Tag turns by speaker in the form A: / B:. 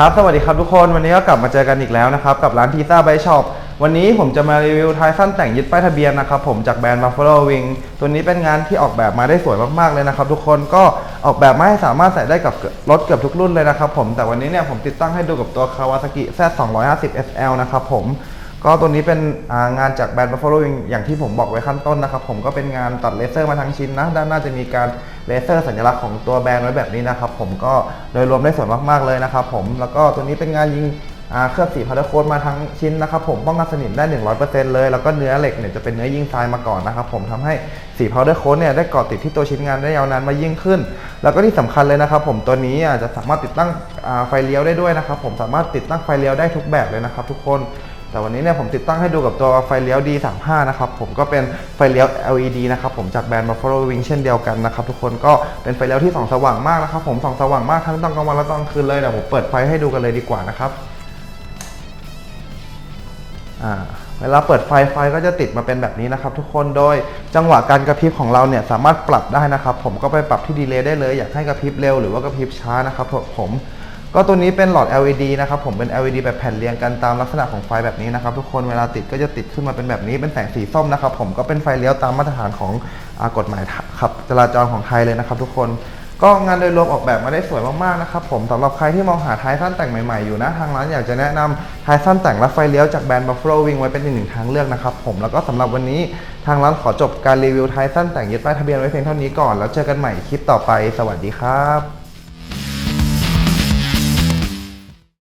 A: ครับ สวัสดีครับทุกคน วันนี้ก็กลับมาเจอกันอีกแล้วนะครับ กับร้านพิซซ่าไบช็อป วันนี้ผมจะมารีวิวท้ายสั้นแต่งยึดป้ายทะเบียนนะครับผมจากแบรนด์ Buffalo Wing ตัวนี้เป็นงานที่ออกแบบมาได้สวยมากๆเลยนะครับ ทุกคน ก็ออกแบบมาให้สามารถใส่ได้กับรถเกือบทุกรุ่นเลยนะครับผม แต่วันนี้เนี่ยผมติดตั้งให้ดูกับตัว Kawasaki Z 250 SL นะครับผม ก็ตัวนี้เป็นงานจากแบรนด์ Buffalo อย่างที่ผมบอกไว้ขั้นต้นนะครับ ผมก็เป็นงานตัดเลเซอร์มาทั้งชิ้นนะด้านหน้าจะมีการเลเซอร์สัญลักษณ์ของตัวแบรนด์ไว้แบบนี้นะครับ ผมก็โดยรวมได้สวยมากๆเลยนะครับผมแล้วก็ตัวนี้เป็นงานยิงเคลือบสีพาร์โค้ดมาทั้งชิ้นนะครับผมป้องกันสนิมได้ 100%เลย แล้วก็เนื้อเหล็กเนี่ยจะเป็นเนื้อยิงทรายมาก่อนนะครับผมทำให้สีพาร์โค้ดเนี่ยได้เกาะติดที่ตัวชิ้นงานได้ยาวนานมายิ่งขึ้น แล้วก็ที่สำคัญเลยนะครับผมตัวนี้จะสามารถติดตั้งไฟเลี้ยวได้ด้วยนะครับผมสามารถติดตั้งไฟเลี้ยวได้ทุกแบบเลยนะครับทุกคน แต่วันนี้เนี่ยผมติดตั้งให้ดูกับตัวไฟเลี้ยว D35 นะครับผมก็เป็นไฟเลี้ยว LED นะครับผมจากแบรนด์ Buffalo Wing เช่นเดียวกันนะครับทุกคนก็เป็นไฟเลี้ยวที่ส่องสว่างมากนะครับผมส่องสว่างมากทั้งตอนกลางวันและตอนคืนเลยเดี๋ยวผมเปิดไฟให้ดูกันเลยดีกว่านะครับเวลาเปิดไฟไฟก็จะติดมาเป็นแบบนี้นะครับทุกคนโดยจังหวะการกระพริบของเราเนี่ยสามารถปรับได้นะครับผมก็ไปปรับที่ดีเลย์ได้เลย อยากให้กระพริบเร็วหรือว่ากระพริบช้านะครับผม ก็ตัวนี้เป็นหลอด LED นะครับผมเป็น LED แบบแผ่นเรียงกันตามลักษณะของไฟแบบนี้นะครับทุกคนเวลาติดก็จะติดขึ้นมาเป็นแบบนี้เป็นแสงสีส้มนะครับผมก็เป็นไฟเลี้ยวตามมาตรฐานของอกฎหมายขับจราจรของไทยเลยนะครับทุกคนก็งานโดยรวมออกแบบมาได้สวยมากๆนะครับผมสำหรับใครที่มองหาท้ายสั้นแต่งใหม่ๆอยู่นะ ทางร้านอยากจะแนะนำท้ายสั้นแต่งและไฟเลี้ยวจากแบรนด์ Buffalo Wing ไว้เป็นอีกหนึ่งทางเลือกนะครับผมแล้วก็สำหรับวันนี้ทางร้านขอจบการรีวิวท้ายสั้นแต่งยึดป้ายทะเบียนไว้เพียงเท่านี้ก่อน แล้วเจอกันใหม่คลิปต่อไป สวัสดีครับ